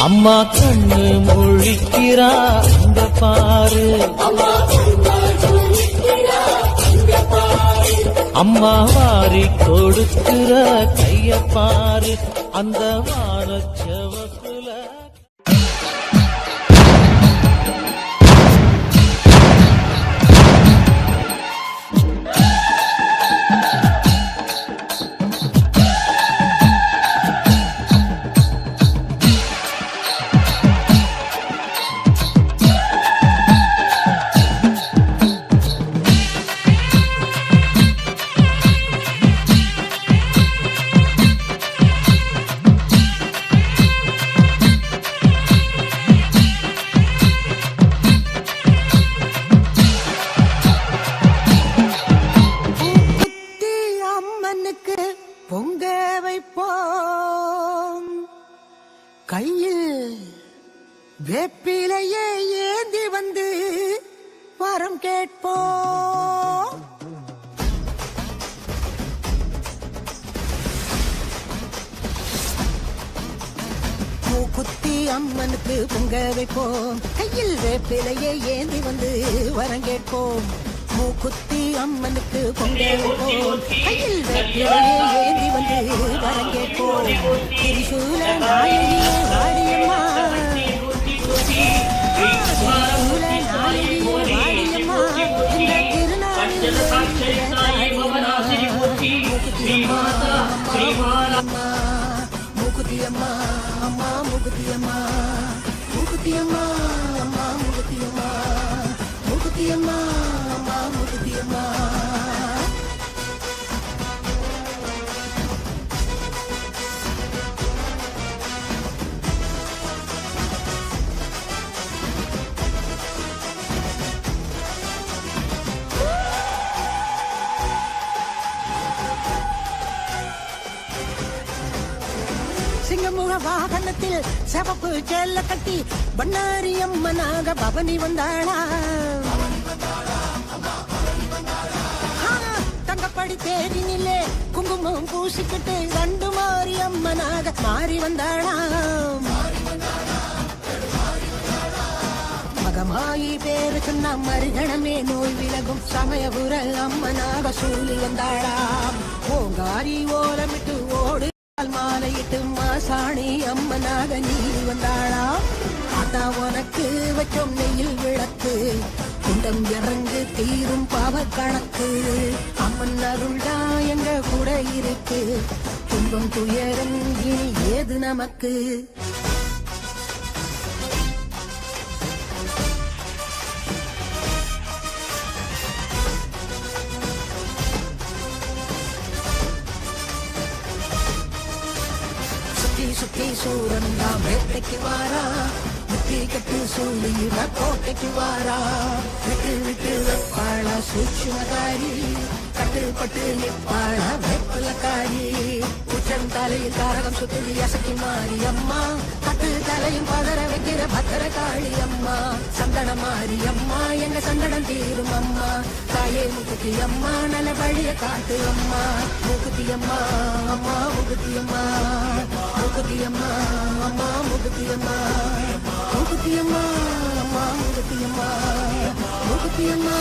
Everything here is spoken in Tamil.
அம்மா கண்ணு மொழிக்கிறா அங்க பாரு. அம்மா வாரி கொடுக்கிற கைய பாரு. அந்த வானச்சவக்குல வேப்பிலையே ஏந்தி வந்து வரம் கேட்போம். குத்தி அம்மனுக்கு பொங்க வைப்போம். கையில் வேப்பிலையே ஏந்தி வந்து வரம் கேட்போம். மூக்குத்தி அம்மனுக்கு பொங்க வைப்போம். கையில் வேப்பிலையே ஏந்தி வந்து வரம் கேட்போம். திரிசூல நாயை மூக்குத்தி அம்மா அம்மா மூக்குத்தி அம்மா மூக்குத்தி அம்மா அம்மா. சிங்கமுக வாகனத்தில் சிவப்பு செல்ல கட்டி பண்ணாரி அம்மனாக பவனி வந்தாளா? தங்கப்படி தேரினிலே குங்குமம் பூசிக்கிட்டு ரெண்டு மாறி அம்மனாக மாறி வந்தாளா? மகமாயி பேரு சொன்ன மறுகணமே நோய் விலகும் சமயபுர அம்மனாக சூழி வந்தாளாம் ஓங்காரி ஓலமிட்டு ஓடு மாலையிட்டு மாசாணி அம்மனாக நீதி வந்தாளா? ஆத்தா உனக்கு வச்சோம் நெயில் விளக்கு. குண்டம் இறங்கு தீரும் பாவ கணக்கு. அம்மன் அருள்டா எங்க கூட இருக்கு. துன்பம் துயரம் இனி ஏது நமக்கு? சுத்தி சுத்தி சூரன் தான் வேட்டைக்கு வாரா. முத்தி கட்டு சொல்லி கோட்டைக்கு வாரா. விட்டு விட்டு வெப்பாள சூட்சுமதாரி. கட்டு பட்டு நிப்பாள வெப்பலக்காரி உச்சம் தலையில் தாரகம் சுத்தி அசக்கி மாறி அம்மா. கட்டு தலையும் பதற வைக்கிற பத்திர காளி அம்மா. சந்தனம் மாறி அம்மா எங்க சந்தனம் தீரும் அம்மா. தாயே முக்குத்தி அம்மா நல்ல வழிய காட்டு அம்மா. முக்குத்தி அம்மா அம்மா முக்குத்தி அம்மா. முகத்தியம்மா அம்மா முகத்தியம்மா. முகத்தியம்மா அம்மா முக்குத்தி அம்மா